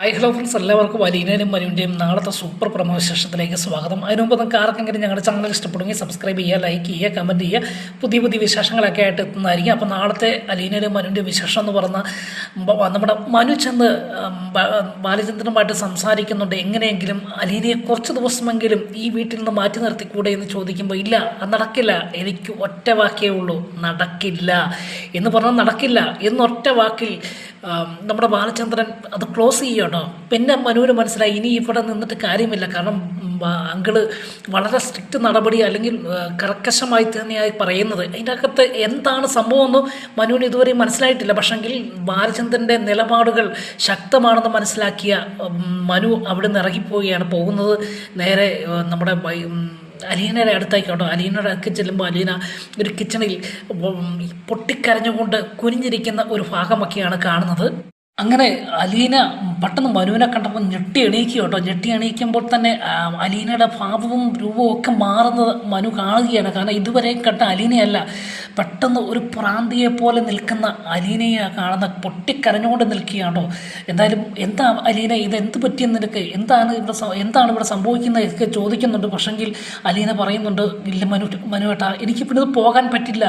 Hi hello friends എല്ലാവർക്കും അലീനയും മനുവിന്റെയും നാളത്തെ super promo വിശേഷത്തിലേക്ക് സ്വാഗതം. അതിനു മുമ്പ് നിങ്ങൾക്ക് ആർക്കെങ്കിലും ഞങ്ങളുടെ ചാനൽ ഇഷ്ടപ്പെടുമെങ്കിൽ സബ്സ്ക്രൈബ് ചെയ്യുക ലൈക്ക് ചെയ്യുക കമന്റ് ചെയ്യുക. പുതിയ പുതിയ വിശേഷങ്ങളൊക്കെ ആയിട്ട് എത്തുന്നതായിരിക്കും. അപ്പോൾ നാളത്തെ അലീനയും മനുവിന്റെ വിശേഷം എന്ന് പറഞ്ഞ നമ്മുടെ മനു ചെന്ന് ബാലചന്ദ്രനുമായിട്ട് സംസാരിക്കുന്നുണ്ട്. എങ്ങനെയെങ്കിലും അലീനയെ കുറച്ച് ദിവസമെങ്കിലും ഈ വീട്ടിൽ നിന്ന് മാറ്റി നിർത്തിക്കൂടെ എന്ന് ചോദിക്കുമ്പോൾ ഇല്ല നടക്കില്ല. എനിക്ക് ഒറ്റ വാക്കേ ഉള്ളൂ. നടക്കില്ല. എന്ന് പറഞ്ഞാൽ നടക്കില്ല. എന്നൊറ്റ വാക്കിൽ നമ്മുടെ ബാലചന്ദ്രൻ അത് ക്ലോസ് ചെയ്യണോ പിന്നെ മനുവിന് മനസ്സിലായി ഇനി ഇവിടെ നിന്നിട്ട് കാര്യമില്ല. കാരണം അങ്കിൾ വളരെ സ്ട്രിക്റ്റ് നടപടി അല്ലെങ്കിൽ കർക്കശമായി തന്നെയായി പറയുന്നത്. അതിന്റെ അകത്ത് എന്താണ് സംഭവം മനുവിന് ഇതുവരെ മനസ്സിലായിട്ടില്ല. പക്ഷെങ്കിൽ ബാലചന്ദ്രന്റെ നിലപാടുകൾ ശക്തമാണെന്ന് മനസ്സിലാക്കിയ മനു അവിടെ നിന്ന് ഇറങ്ങിപ്പോവുകയാണ്. പോകുന്നത് നേരെ നമ്മുടെ വൈ- അടുത്തേക്ക് അലീനയുടെ അലീനയുടെ അടുക്ക് ചെല്ലുമ്പോൾ അലീന ഒരു കിച്ചണിൽ പൊട്ടിക്കരഞ്ഞുകൊണ്ട് കുനിഞ്ഞിരിക്കുന്ന ഒരു ഭാഗമൊക്കെയാണ് കാണുന്നത്. അങ്ങനെ അലീന പെട്ടെന്ന് മനുവിനെ കണ്ടപ്പോൾ ഞെട്ടി എണീക്കുക കേട്ടോ. ഞെട്ടി എണീക്കുമ്പോൾ തന്നെ അലീനയുടെ ഭാവവും രൂപവും ഒക്കെ മാറുന്നത് മനു കാണുകയാണ്. കാരണം ഇതുവരെ കണ്ട അലീനയല്ല. പെട്ടെന്ന് ഒരു പ്രാന്തിയെ പോലെ നിൽക്കുന്ന അലീനയെ കാണുന്ന പൊട്ടിക്കരഞ്ഞുകൊണ്ട് നിൽക്കുകയാണോ എന്തായാലും എന്താ അലീന ഇത് എന്ത് പറ്റിയെന്ന് നിനക്ക്? എന്താണ് ഇവിടെ എന്താണ് ഇവിടെ സംഭവിക്കുന്നത്? ഒക്കെ ചോദിക്കുന്നുണ്ട്. പക്ഷെങ്കിൽ അലീന പറയുന്നുണ്ട് ഇല്ല മനു മനുവേട്ടാ എനിക്ക് ഇത് പോകാൻ പറ്റില്ല.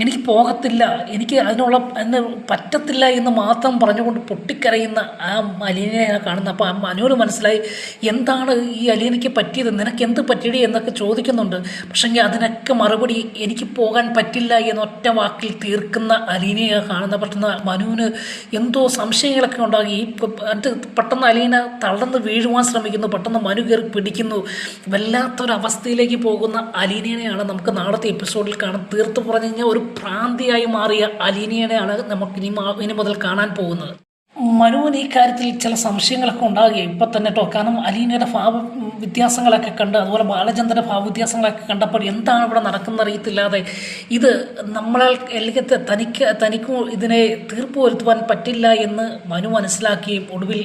എനിക്ക് പോകത്തില്ല. എനിക്ക് അതിനുള്ള അതിന് പറ്റത്തില്ല എന്ന് മാത്രം പറഞ്ഞുകൊണ്ട് പൊട്ടിക്കരയുന്ന ആ അലീനയെ കാണുന്നത്. അപ്പോൾ ആ മനുവിന് മനസ്സിലായി എന്താണ് ഈ അലീനയ്ക്ക് പറ്റിയത്? നിനക്ക് എന്ത് പറ്റിയടി? എന്നൊക്കെ ചോദിക്കുന്നുണ്ട്. പക്ഷെങ്കിൽ അതിനൊക്കെ മറുപടി എനിക്ക് പോകാൻ പറ്റില്ല എന്നൊറ്റ വാക്കിൽ തീർക്കുന്ന അലീനയെ കാണുന്ന പെട്ടെന്ന് മനുവിന് എന്തോ സംശയങ്ങളൊക്കെ ഉണ്ടാകും. ഈ പെട്ടെന്ന് അലീന തളർന്ന് വീഴുവാൻ ശ്രമിക്കുന്നു. പെട്ടെന്ന് മനു കയറി പിടിക്കുന്നു. വല്ലാത്തൊരവസ്ഥയിലേക്ക് പോകുന്ന അലീനയാണ് നമുക്ക് നാളത്തെ എപ്പിസോഡിൽ കാണാൻ തീർത്ത് പറഞ്ഞു കഴിഞ്ഞാൽ ഒരു ഭ്രാന്തിയായി മാറിയ അലീനയാണ് നമുക്ക് ഇനി ഇനി മുതൽ കാണാൻ പോകുന്നത്. മനുവിന് ഈ കാര്യത്തിൽ ചില സംശയങ്ങളൊക്കെ ഉണ്ടാകുകയും. ഇപ്പൊ തന്നെ കാരണം അലീനയുടെ ഭാവ വ്യത്യാസങ്ങളൊക്കെ കണ്ട് അതുപോലെ ബാലചന്ദ്രന്റെ ഭാവ വ്യത്യാസങ്ങളൊക്കെ കണ്ടപ്പോൾ എന്താണ് ഇവിടെ നടക്കുന്ന അറിയത്തില്ലാതെ ഇത് നമ്മളാൽ അല്ലെങ്കിൽ തനിക്ക് തനിക്ക് ഇതിനെ തീർപ്പ് വരുത്തുവാൻ പറ്റില്ല എന്ന് മനു മനസ്സിലാക്കുകയും ഒടുവിൽ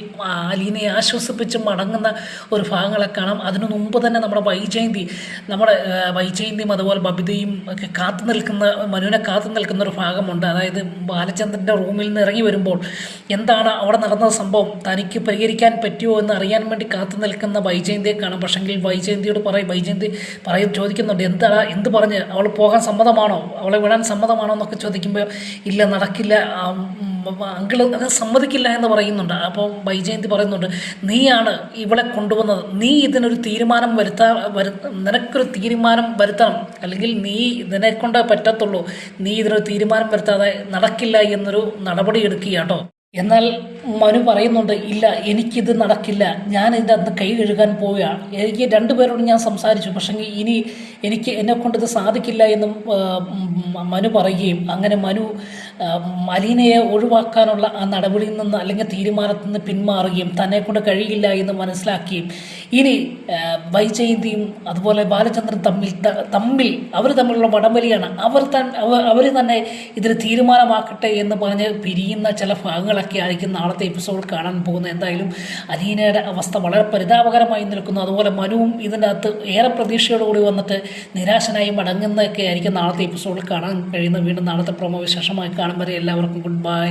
അലീനയെ ആശ്വസിപ്പിച്ച് മടങ്ങുന്ന ഒരു ഭാഗങ്ങളെ കാണാം. അതിനു മുമ്പ് തന്നെ നമ്മുടെ വൈജയന്തി നമ്മുടെ വൈജയന്തിയും അതുപോലെ ബബിതയും ഒക്കെ കാത്തു നിൽക്കുന്ന മനുവിനെ കാത്തു നിൽക്കുന്ന ഒരു ഭാഗമുണ്ട്. അതായത് ബാലചന്ദ്രന്റെ റൂമിൽ നിന്ന് ഇറങ്ങി വരുമ്പോൾ എന്താണ് അവിടെ നടന്ന സംഭവം? തനിക്ക് പരിഹരിക്കാൻ പറ്റുമോ എന്ന് അറിയാൻ വേണ്ടി കാത്തു നിൽക്കുന്ന വൈജയന്തിയെ കാണാം പക്ഷെങ്കിൽ വൈജയന്തിയോട് പറയും വൈജയന്തി പറയും ചോദിക്കുന്നുണ്ട് എന്താ എന്ത് പറഞ്ഞ്? അവൾ പോകാൻ സമ്മതമാണോ? അവളെ വിടാൻ സമ്മതമാണോ എന്നൊക്കെ ചോദിക്കുമ്പോൾ ഇല്ല നടക്കില്ല അങ്കിൾ അത് സമ്മതിക്കില്ല എന്ന് പറയുന്നുണ്ട്. അപ്പോൾ വൈജയന്തി പറയുന്നുണ്ട് നീയാണ് ഇവളെ കൊണ്ടുവന്നത്. നീ ഇതിനൊരു തീരുമാനം വരുത്താ വരു നിനക്കൊരു തീരുമാനം വരുത്തണം. അല്ലെങ്കിൽ നീ ഇതിനെ പറ്റത്തുള്ളൂ. നീ ഇതിനൊരു തീരുമാനം വരുത്താതെ നടക്കില്ല എന്നൊരു നടപടി എടുക്കുക കേട്ടോ. എന്നാൽ മനു പറയുന്നുണ്ട് ഇല്ല എനിക്കിത് നടക്കില്ല. ഞാൻ അന്ന് കൈ കഴുകാൻ പോവുകയാണ് എനിക്ക് രണ്ടു പേരോട് ഞാൻ സംസാരിച്ചു. പക്ഷേ ഇനി എനിക്ക് എന്നെ കൊണ്ടിത് സാധിക്കില്ല എന്നും മനു പറയുകയും അങ്ങനെ മനു അലീനയെ ഒഴിവാക്കാനുള്ള ആ നടപടിയിൽ നിന്ന് അല്ലെങ്കിൽ തീരുമാനത്തിൽ നിന്ന് പിന്മാറുകയും തന്നെ കൊണ്ട് കഴിയില്ല എന്ന് മനസ്സിലാക്കുകയും ഇനി വൈജയന്തിയും അതുപോലെ ബാലചന്ദ്രൻ തമ്മിൽ തമ്മിൽ അവർ തമ്മിലുള്ള വടംവലിയാണ് അവർ തൻ അവർ തന്നെ ഇതിന് തീരുമാനമാക്കട്ടെ എന്ന് പറഞ്ഞ് പിരിയുന്ന ചില ഭാഗങ്ങളൊക്കെ ആയിരിക്കും നാളത്തെ എപ്പിസോഡ് കാണാൻ പോകുന്നത്. എന്തായാലും അലീനയുടെ അവസ്ഥ വളരെ പരിതാപകരമായി നിൽക്കുന്നു. അതുപോലെ മനുവും ഇതിന്റെ അകത്ത് ഏറെ പ്രതീക്ഷയോടുകൂടി വന്നിട്ട് നിരാശനായി മടങ്ങുന്നതൊക്കെ ആയിരിക്കും നാളത്തെ എപ്പിസോഡിൽ കാണാൻ കഴിയുന്ന വീണ്ടും നാളത്തെ പ്രമോ വിശേഷമായി കാണും വരെ എല്ലാവർക്കും ഗുഡ് ബൈ